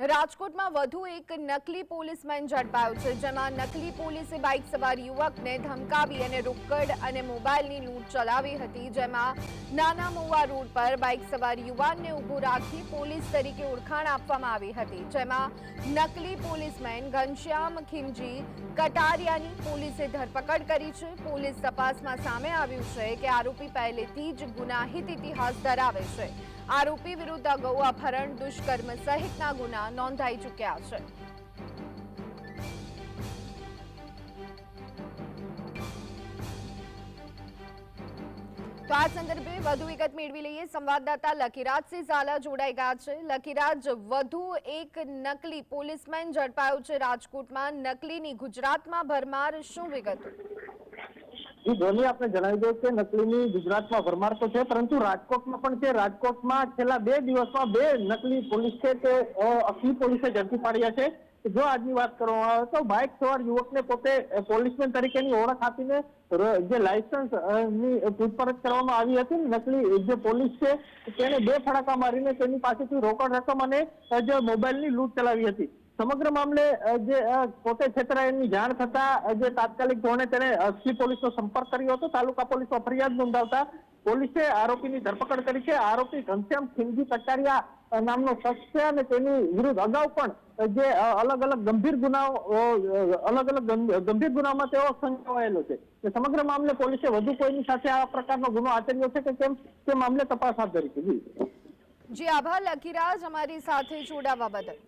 રાજકોટમાં વધુ એક નકલી પોલીસમેન ઝડપાયો છે, જેમાં નકલી પોલીસે બાઇક સવાર યુવકને ધમકાવી અને રોકડ અને મોબાઈલની લૂંટ ચલાવી હતી, જેમાં નાના મોવા રોડ પર બાઇક સવાર યુવાનને ઊભું રાખી પોલીસ તરીકે ઓળખાણ આપવામાં આવી હતી, જેમાં નકલી પોલીસમેન ઘનશ્યામ ખીમજી કટારિયાની પોલીસે ધરપકડ કરી છે. પોલીસ તપાસમાં સામે આવ્યું છે કે આરોપી પહેલેથી જ ગુનાહિત ઇતિહાસ ધરાવે છે. આરોપી વિરુદ્ધ અગાઉ અપહરણ, દુષ્કર્મ સહિતના ગુના નોંધાઈ ચૂક્યા છે. તો આ સંદર્ભે વધુ વિગત મેળવી લઈએ. સંવાદદાતા લકીરાજસિંહ ઝાલા જોડાઈ ગયા છે. લકીરાજ વધુ એક નકલી પોલીસમેન ઝડપાયો છે રાજકોટમાં. નકલીની ગુજરાતમાં ભરમાર. શું વિગતો? જી ધોની આપણે જણાવી દઉં કે નકલીની ગુજરાતમાં ભરમાર તો છે, પરંતુ રાજકોટમાં પણ છે. રાજકોટમાં છેલ્લા બે દિવસમાં બે નકલી પોલીસ છે તે અખી પોલીસે ઝડપી પાડ્યા છે. જો આજની વાત કરવામાં આવે તો બાઇક સવાર યુવકને પોતે પોલીસમેન તરીકેની ઓળખ આપીને જે લાયસન્સની પૂછપરછ કરવામાં આવી હતી નકલી જે પોલીસ છે, તેને બે ફડાકા મારીને તેની પાસેથી રોકડ રકમ અને જે મોબાઈલની લૂંટ ચલાવી હતી. સમગ્ર મામલે જે પોતે છેતરાયાની જાણ થતા જે તાત્કાલિક ધોરણે તેને અસલી પોલીસનો સંપર્ક કર્યો હતો, તાલુકા પોલીસમાં ફરિયાદ નોંધાવતા પોલીસે આરોપીની ધરપકડ કરી છે. આરોપી ઘનશ્યામ ખીમજી કટારિયા નામનો શખ્સ છે અને તેની વિરુદ્ધ અગાઉ પણ જે અલગ અલગ ગંભીર ગુનાઓ અલગ અલગ ગંભીર ગુનામાં તેઓ સંકળાયેલો છે. કે સમગ્ર મામલે પોલીસે વધુ કોઈની સાથે આ પ્રકારનો ગુનો આચર્યો છે કે કેમ? તે મામલે તપાસ હાથ ધરી છે. જી, આભાર, લખીરાજ. અમારી સાથે જોડાવા બદલ.